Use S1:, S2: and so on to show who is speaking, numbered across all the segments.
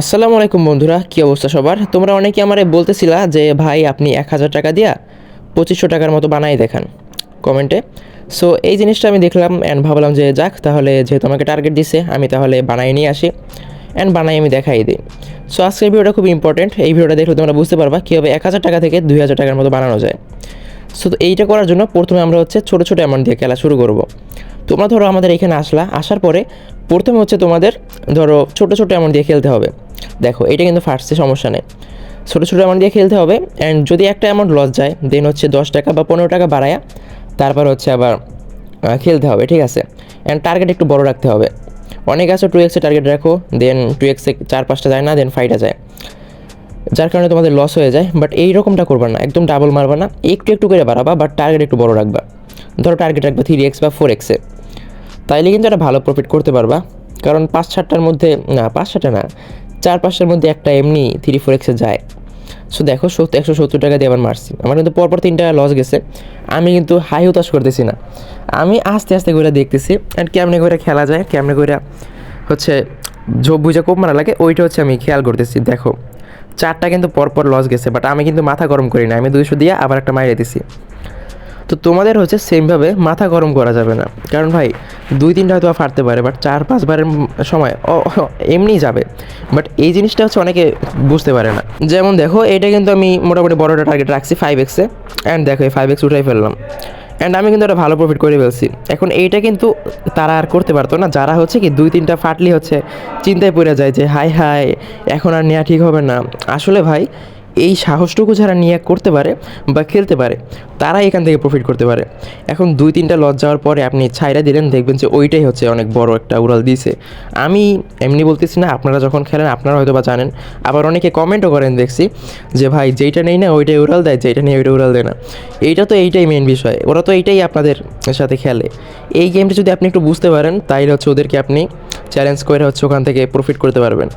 S1: আসসালামু আলাইকুম বন্ধুরা, কী অবস্থা সবার? তোমরা অনেকে আমারে বলতেছিলা যে, ভাই, আপনি এক হাজার টাকা দিয়া পঁচিশশো টাকার মতো বানাই দেখান কমেন্টে। সো এই জিনিসটা আমি দেখলাম অ্যান্ড ভাবলাম যে, যাক, তাহলে যেহেতু আমাকে টার্গেট দিছে, আমি তাহলে বানাই নিয়ে আসি অ্যান্ড বানাই আমি দেখাই দিই। সো আজকের ভিডিওটা খুব ইম্পর্টেন্ট এই ভিডিওটা দেখলে তোমরা বুঝতে পারবা কীভাবে এক হাজার টাকা থেকে দুই হাজার টাকার মতো বানানো যায়। সো এইটা করার জন্য প্রথমে আমরা হচ্ছে ছোটো ছোটো অ্যামাউন্ট দিয়ে খেলা শুরু করব। তোমরা ধরো আমাদের এখানে আসলা, আসার পরে প্রথমে হচ্ছে তোমাদের ধরো ছোটো ছোটো অ্যামাউন্ট দিয়ে খেলতে হবে। দেখো, এটা কিন্তু ফার্স্টে সমস্যা নেই। ছোটো ছোটো অ্যামাউন্ট দিয়ে খেলতে হবে অ্যান্ড যদি একটা অ্যামাউন্ট লস যায় দেন হচ্ছে দশ টাকা বা পনেরো টাকা বাড়ায়া, তারপর হচ্ছে আবার খেলতে হবে, ঠিক আছে? অ্যান্ড টার্গেট একটু বড় রাখতে হবে। অনেক আছে টু এক্সে টার্গেট রাখো দেন টু এক্সে চার পাঁচটা যায় না দেন ফাইভটা যায়। যার কারণে তোমাদের লস হয়ে যায় বাট এই রকমটা করবা না, একদম ডাবল মারবা না, একটু একটু করে বাড়াবা বাট টার্গেট একটু বড় রাখবা। ধরো টার্গেট রাখবা থ্রি এক্স বা ফোর এক্সে তাইলে কিন্তু একটা ভালো প্রফিট করতে পারবা, কারণ পাঁচ সাতটার মধ্যে, না, পাঁচ সাতটা না চার পাঁচটার মধ্যে একটা এমনি থ্রি ফোর এক্সে যায়। সো দেখো সত্তর একশো সত্তর টাকা দিয়ে আবার মারছি। আমার কিন্তু পরপর তিন টাকা লস গেছে। আমি কিন্তু হাই হতাশ করতেছি না। আমি আস্তে আস্তে করে দেখতেছি অ্যান্ড কেমনে করে খেলা যায়, কেমনে করে হচ্ছে ঝোপ বুঝা কোপ মারা লাগে, ওইটা হচ্ছে আমি খেয়াল করতেছি। দেখো, চারটা কিন্তু পরপর লস গেছে বাট আমি কিন্তু মাথা গরম করি না। আমি দুইশো দিয়ে আবার একটা মারিয়ে দিছি। তো তোমাদের হচ্ছে সেমভাবে মাথা গরম করা যাবে না। কারণ ভাই, দুই তিনটা হয়তো ফাটতে পারে বাট চার পাঁচবারের সময় এমনিই যাবে। বাট এই জিনিসটা হচ্ছে অনেকে বুঝতে পারে না। যেমন দেখো, এটা কিন্তু আমি মোটামুটি বড়টা টার্গেট রাখছি ফাইভ এক্সে অ্যান্ড দেখো, এই ফাইভ এক্স উঠাই ফেললাম। অ্যান্ড আমি কিন্তু একটা ভালো প্রফিট করে ফেলছি। এখন এইটা কিন্তু তারা আর করতে পারতো না। যারা হচ্ছে কি দুই তিনটা ফাটলি হচ্ছে চিন্তায় পড়ে যায় যে হাই হাই এখন আর নেওয়া ঠিক হবে না। আসলে ভাই এই সাহসটুকু যারা নিয়ে করতে পারে বা খেলতে পারে, তারাই এখান থেকে প্রফিট করতে পারে। এখন দুই তিনটা লজ যাওয়ার পরে আপনি ছাইরা দিলেন, দেখবেন যে ওইটাই হচ্ছে অনেক বড় একটা উড়াল দিয়েছে। আমি এমনি বলতেছি না, আপনারা যখন খেলেন, আপনারা হয়তো বা জানেন। আবার অনেকে কমেন্টও করেন দেখছি যে, ভাই, যেইটা নেই না, ওইটাই উড়াল দেয়, যেইটা নেই ওইটা উড়াল দেয় না। এইটা তো এইটাই মেন বিষয়, ওরা তো এইটাই আপনাদের সাথে খেলে। এই গেমটা যদি আপনি একটু বুঝতে পারেন, তাইলে হচ্ছে ওদেরকে আপনি চ্যালেঞ্জ করে হচ্ছে ওখান থেকে প্রফিট করতে পারবেন।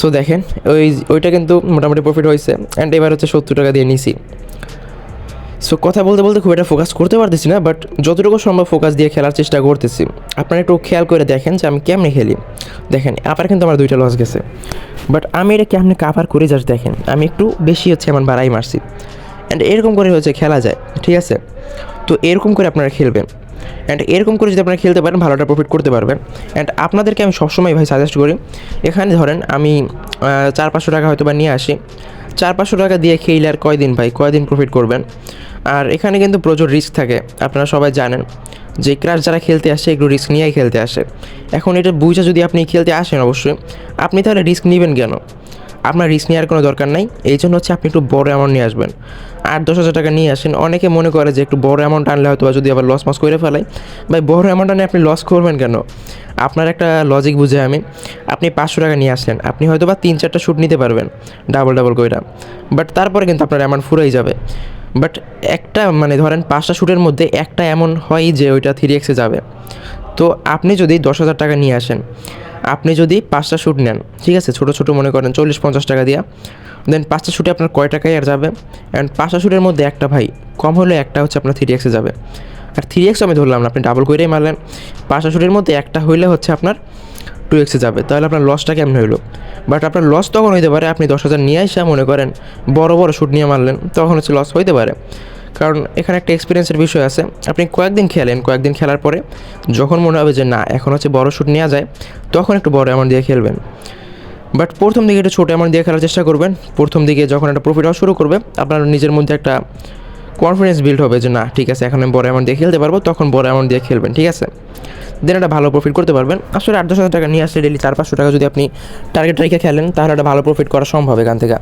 S1: সো দেখেন, ওই ওইটা কিন্তু মোটামুটি প্রফিট হয়েছে অ্যান্ড এবার হচ্ছে সত্তর টাকা দিয়ে নিছি। সো কথা বলতে বলতে খুব একটা ফোকাস করতে পারতেছি না বাট যতটুকু সম্ভব ফোকাস দিয়ে খেলার চেষ্টা করতেছি। আপনারা একটু খেয়াল করে দেখেন যে আমি কেমনে খেলি। দেখেন আবার কিন্তু আমার দুইটা লস গেছে। বাট আমি এটা কেমনে কাভার করে জাস্ট দেখেন, আমি একটু বেশি হচ্ছে আমার বাড়াই মারছি। অ্যান্ড এরকম করে হচ্ছে খেলা যায়, ঠিক আছে? তো এরকম করে আপনারা খেলবেন। অ্যান্ড এরকম করে যদি আপনারা খেলতে পারেন, ভালোটা প্রফিট করতে পারবেন। অ্যান্ড আপনাদেরকে আমি সবসময় ভাই সাজেস্ট করি, এখানে ধরেন আমি চার পাঁচশো টাকা হয়তো বা নিয়ে আসি। চার পাঁচশো টাকা দিয়ে খেলে আর কয়দিন ভাই? কয়দিন প্রফিট করবেন? আর এখানে কিন্তু প্রচুর রিস্ক থাকে, আপনারা সবাই জানেন। যে ক্রাশ যারা খেলতে আসে একটু রিস্ক নিয়েই খেলতে আসে। এখন এটা বুঝে যদি আপনি খেলতে আসেন অবশ্যই, আপনি তাহলে রিস্ক নেবেন কেন? আপনার রিস্ক নেওয়ার কোনো দরকার নাই। এই জন্য হচ্ছে আপনি একটু বড় অ্যামাউন্ট নিয়ে আসবেন। আট দশ হাজার টাকা নিয়ে আসেন। অনেকে মনে করে যে একটু বড় অ্যামাউন্ট আনলে হয়তো যদি আবার লস মাস করে ফেলাই ভাই, বড় অ্যামাউন্ট আনে আপনি লস করবেন কেন? আপনার একটা লজিক বুঝে আমি। আপনি পাঁচশো টাকা নিয়ে আসলেন। আপনি হয়তো বা তিন চারটা শ্যুট নিতে পারবেন। ডাবল ডাবল কইরা। বাট তারপরে কিন্তু আপনার অ্যামাউন্ট ফুরাই যাবে। বাট একটা মানে ধরেন পাঁচটা শ্যুটের মধ্যে একটা এমন হয় যে ওইটা থ্রি এক্সে যাবে। তো আপনি যদি দশ হাজার টাকা নিয়ে আসেন আপনি যদি পাঁচটা শ্যুট নেন, ঠিক আছে, ছোটো ছোটো মনে করেন চল্লিশ, পঞ্চাশ টাকা দিয়া দেন পাঁচটা শ্যুটে আপনার কয় টাকায় আর যাবে? অ্যান্ড পাঁচটা শ্যুটের মধ্যে একটা ভাই, কম হলে একটা হচ্ছে আপনার থ্রি এক্সে যাবে। আর থ্রি এক্স আমি ধরলাম না, আপনি ডাবল করেই মারলেন। পাঁচটা শ্যুটের মধ্যে একটা হইলে হচ্ছে আপনার টু এক্সে যাবে, তাহলে আপনার লসটা কেমন হইল? বাট আপনার লস তখন হইতে পারে, আপনি দশ হাজার নিয়ে আসা মনে করেন, বড় বড় শ্যুট নিয়ে মারলেন, তখন হচ্ছে লস হইতে পারে। কারণ এখানে একটা এক্সপিরিয়েন্সের বিষয় আছে। আপনি কয়েকদিন খেলেন, কয়েকদিন খেলার পরে যখন মনে হবে যে না, এখন হচ্ছে বড় শ্যুট নেওয়া যায়, তখন একটু বড় অ্যামাউন্ট দিয়ে খেলবেন। বাট প্রথম দিকে একটু ছোটো অ্যামাউন্ট দিয়ে খেলার চেষ্টা করবেন। প্রথম দিকে যখন একটা প্রফিট হওয়া শুরু করবে, আপনার নিজের মধ্যে একটা কনফিডেন্স বিল্ড হবে যে না, ঠিক আছে, এখন আমি বড় অ্যামাউন্ট দিয়ে খেলতে পারব, তখন বড় অ্যামাউন্ট দিয়ে খেলবেন, ঠিক আছে? দেন একটা ভালো প্রফিট করতে পারবেন। আসলে আট দশ হাজার টাকা নিয়ে আসলে ডেলি চার পাঁচশো টাকা যদি আপনি টার্গেট রেখে খেলেন, তাহলে একটা ভালো প্রফিট করা সম্ভব এখান থেকে।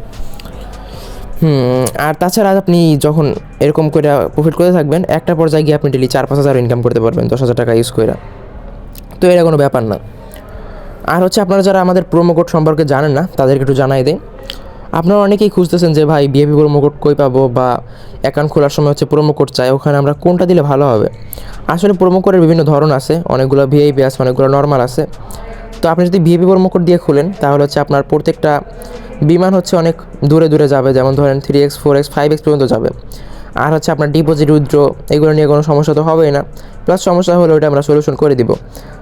S1: হুম, আর তাছাড়া আপনি যখন এরকম করে প্রফিট করে থাকবেন, একটা পর্যায়ে গিয়ে আপনি ডেলি চার পাঁচ হাজার ইনকাম করতে পারবেন, দশ হাজার টাকা ইউজ করে তো এটা কোনো ব্যাপার না। আর হচ্ছে আপনারা যারা আমাদের প্রোমো কোড সম্পর্কে জানেন না, তাদেরকে একটু জানাই দিই। আপনারা অনেকেই খুঁজতেছেন যে, ভাই বিএপি প্রোমো কোড কই পাবো? বা অ্যাকাউন্ট খোলার সময় হচ্ছে প্রোমো কোড চাই, ওখানে আমরা কোনটা দিলে ভালো হবে? আসলে প্রোমো কোডের বিভিন্ন ধরন আছে, অনেকগুলো ভিআইপি আছে, অনেকগুলো নর্মাল আছে। তো আপনি যদি ভিএপি প্রোমো কোড দিয়ে খুলেন, তাহলে হচ্ছে আপনার প্রত্যেকটা বিমান হচ্ছে অনেক দূরে দূরে যাবে, যেমন ধরেন three x four x five x পর্যন্ত যাবে। আর হচ্ছে আপনার ডিপোজিট উইথড্র এগুলো নিয়ে কোনো সমস্যা তো হবেই না। প্লাস সমস্যা হলে ওটা আমরা সলিউশন করে দিব।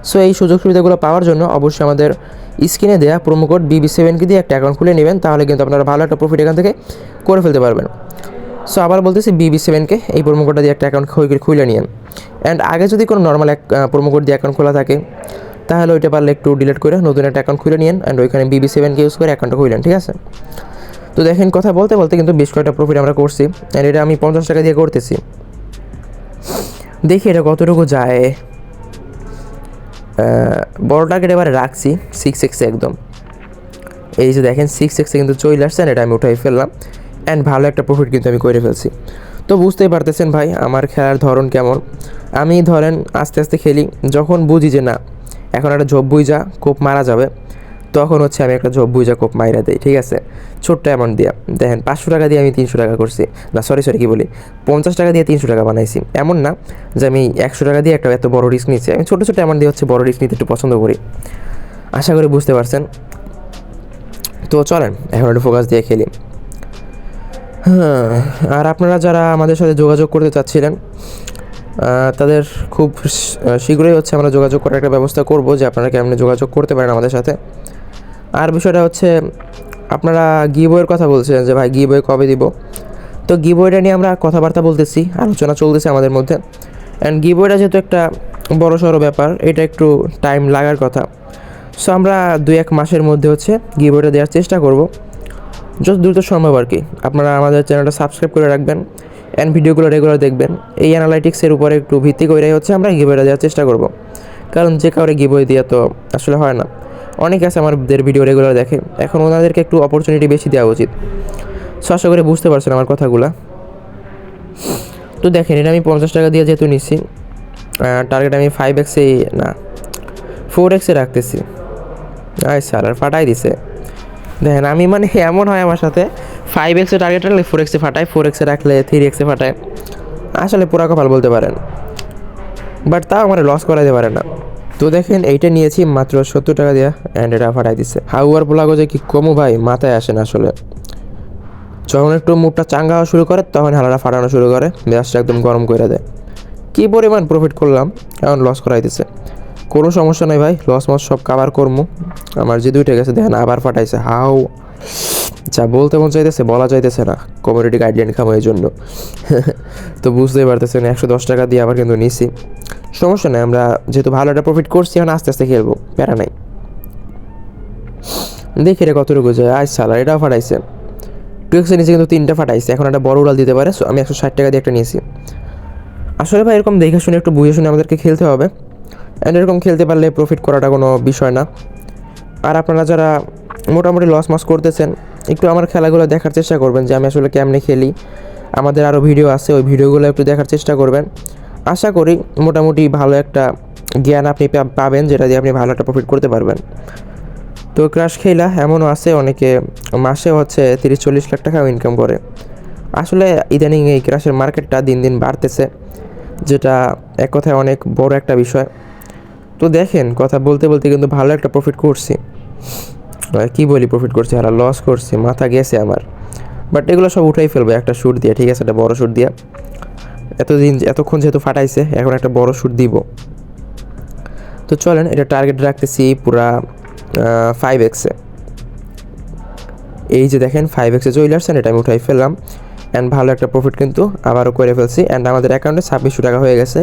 S1: সো এই সুযোগ সুবিধাগুলো পাওয়ার জন্য অবশ্যই আমাদের স্ক্রিনে দেওয়া প্রোমো কোড বিবি সেভেনকে দিয়ে একটা অ্যাকাউন্ট খুলে নেবেন, তাহলে কিন্তু আপনারা ভালো একটা প্রফিট এখান থেকে করে ফেলতে পারবেন। সো আবার বলতেছি বিবি সেভেনকে এই প্রোমো কোডটা দিয়ে একটা অ্যাকাউন্ট খুলে নিন অ্যান্ড আগে যদি কোনো নর্মাল এক প্রোমো কোড দিয়ে অ্যাকাউন্ট খোলা থাকে তাহলে ওইটা পারলে একটু ডিলিট করে নতুন একটা অ্যাকাউন্ট খুলে নিন অ্যান্ড ওইখানে বিবি সেভেনকে ইউজ করে অ্যাকাউন্টটা খুলেন ঠিক আছে? তো দেখেন কথা বলতে বলতে কিন্তু বেশ কয়েকটা প্রফিট আমরা করছি অ্যান্ড এটা আমি পঞ্চাশ টাকা দিয়ে করতেছি। দেখি এটা কতটুকু যায়। বড় টার্গেট এবারে রাখছি সিক্স এক্সে একদম। এই যে দেখেন সিক্স এক্সে কিন্তু চলে আসছে এটা আমি উঠাই ফেললাম অ্যান্ড ভালো একটা প্রফিট কিন্তু আমি করে ফেলছি। তো বুঝতেই পারতেছেন ভাই, আমার খেলার ধরন কেমন? আমি ধরেন আস্তে আস্তে খেলি, যখন বুঝি যে না এখন একটা ঝোপ বুইজা, কোপ মারা যাবে। তখন হচ্ছে আমি একটা ঝোপ বুইজা, কোপ মাইরা দিই, ঠিক আছে? ছোট্ট অ্যামাউন্ট দিয়া। দেখেন, পাঁচশো টাকা দিয়ে আমি তিনশো টাকা করছি। না সরি সরি কী বলি? পঞ্চাশ টাকা দিয়ে তিনশো টাকা বানাইছি। এমন না যে আমি একশো টাকা দিয়ে একটা এত বড় রিস্ক নিচ্ছি। আমি ছোটো ছোটো অ্যামাউন্ট দিয়ে হচ্ছে বড় রিস্ক নিতে একটু পছন্দ করি। আশা করি বুঝতে পারছেন। তো চলেন, এখন একটু ফোকাস দিয়ে খেলি। হ্যাঁ আর আপনারা যারা আমাদের সাথে যোগাযোগ করতে চাচ্ছিলেন তাদের খুব শীঘ্রই হচ্ছে আমরা যোগাযোগ করার একটা ব্যবস্থা করব যে আপনারা কেমনে যোগাযোগ করতে পারেন আমাদের সাথে। আর বিষয়টা হচ্ছে, আপনারা গিবইয়ের কথা বলছেন যে, ভাই গিবই কবে দিব? তো গি বইটা নিয়ে আমরা কথাবার্তা বলতেছি, আলোচনা চলতেছে আমাদের মধ্যে। অ্যান্ড গি বইটা যেহেতু একটা বড় সড়ো ব্যাপার, এটা একটু টাইম লাগার কথা। সো আমরা দুই এক মাসের মধ্যে হচ্ছে গি বইটা দেওয়ার চেষ্টা করব। যত দ্রুত সম্ভব আর কি। আপনারা আমাদের চ্যানেলটা সাবস্ক্রাইব করে রাখবেন। অ্যান্ড ভিডিওগুলো রেগুলার দেখবেন। এই অ্যানালাইটিক্সের উপরে একটু ভিত্তি করে হচ্ছে আমরা গিবইটা দেওয়ার চেষ্টা করব। কারণ যে কাউরে গিবই দিয়ে তো আসলে হয় না। অনেক আছে আমাদের ভিডিও রেগুলার দেখে। এখন ওনাদেরকে একটু অপরচুনিটি বেশি দেওয়া উচিত। সো করে বুঝতে পারছেন আমার কথাগুলো। তো দেখেন, এটা আমি পঞ্চাশ টাকা দিয়ে যেহেতু নিচ্ছি টার্গেট আমি ফাইভ এক্সে না ফোর এক্সে রাখতেছি। আয় স্যার, আর ফাটাই দিছে। দেখেন, আমি মানে এমন হয় আমার সাথে ফাইভ এক্সে টার্গেট রাখলে ফোর এক্সে ফাটায় ফোর এক্সে রাখলে থ্রি এক্সে ফাটায়। আসলে পুরা কপাল বলতে পারেন। বাট তাও আমার লস করাইতে পারে না। তো দেখেন, এইটা নিয়েছি মাত্র সত্তর টাকা দিয়া অ্যান্ড এটা ফাটাই দিচ্ছে হাউয়ার পোলাগো যে কি কমু ভাই, মাথায় আসে না আসলে। যখন একটু মুখটা চাঙ্গা হওয়া শুরু করে, তখন হালাটা ফাটানো শুরু করে মেজাজটা একদম গরম করে দেয়। কী পরিমাণ প্রফিট করলাম, এখন লস করাইতেছে কোনো সমস্যা নাই ভাই লস মস সব কাবার করমু। আমার যে দুইটা গেছে, দেখেন আবার ফাটাইছে। হাউ যা বলতে মন চাইতেছে, বলা চাইতেছে না। কমিউনিটি গাইডলাইন খামো এই জন্য। তো বুঝতেই পারতেছেন, একশো দশ টাকা দিয়ে আবার কিন্তু নিছি। সমস্যা নেই, আমরা যেহেতু ভালো একটা প্রফিট করছি, এখন আস্তে আস্তে খেলব, প্যারা নাই। দেখি রে কতটুকু যায়। আজ সালার এটাও ফাটাইছে। টু এক্সের নিচে কিন্তু তিনটা ফাটাইছে, এখন একটা বড় উড়াল দিতে পারে আমি একশো ষাট টাকা দিয়ে একটা নিয়েছি আসলে ভাই, এরকম দেখে শুনে, একটু বুঝে শুনে আমাদেরকে খেলতে হবে। অ্যান্ড এরকম খেলতে পারলে প্রফিট করাটা কোনো বিষয় না। আর আপনারা যারা মোটামুটি লস মস করতেছেন, একটু আমার খেলাগুলো দেখার চেষ্টা করবেন যে আমি আসলে কেমনে খেলি। আমাদের আরও ভিডিও আছে, ওই ভিডিওগুলো একটু দেখার চেষ্টা করবেন। আশা করি মোটামুটি ভালো একটা জ্ঞান আপনি পাবেন যেটা দিয়ে আপনি ভালো একটা প্রফিট করতে পারবেন। তো ক্রাশ খেলা এমনও আছে, অনেকে মাসে হচ্ছে তিরিশ চল্লিশ লাখ টাকাও ইনকাম করে। আসলে ইদানিং এই ক্রাশের মার্কেটটা দিন দিন বাড়তেছে, যেটা এক কথায় অনেক বড় একটা বিষয়। তো দেখেন, কথা বলতে বলতে কিন্তু ভালো একটা প্রফিট করছি। কি বলি প্রফিট করছি? আর লস করছি, মাথা গেছে আমার। বাট এগুলো সব উঠাই ফেলব, একটা শ্যুট দিয়ে, ঠিক আছে? একটা বড় শ্যুট দিয়ে। এতদিন, এতক্ষণ যেহেতু ফাটাইছে, এখন একটা বড় শ্যুট দিব। তো চলেন, এটা টার্গেট রাখতেছি পুরা ফাইভ এক্সে এই যে দেখেন ফাইভ এক্সে চলে আসছেন এটা আমি উঠাই ফেললাম। অ্যান্ড ভালো একটা প্রফিট কিন্তু আবারও করে ফেলছি। অ্যান্ড আমাদের অ্যাকাউন্টে ছাব্বিশশো টাকা হয়ে গেছে।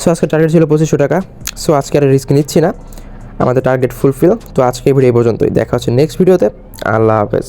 S1: সো আজকে টার্গেট ছিল পঁচিশশো টাকা। সো আজকে আর রিস্ক নিচ্ছি না। আমাদের টার্গেট ফুলফিল তো আজকে ভিডিও এই পর্যন্তই। দেখা হচ্ছে নেক্সট ভিডিওতে আল্লাহ হাফেজ।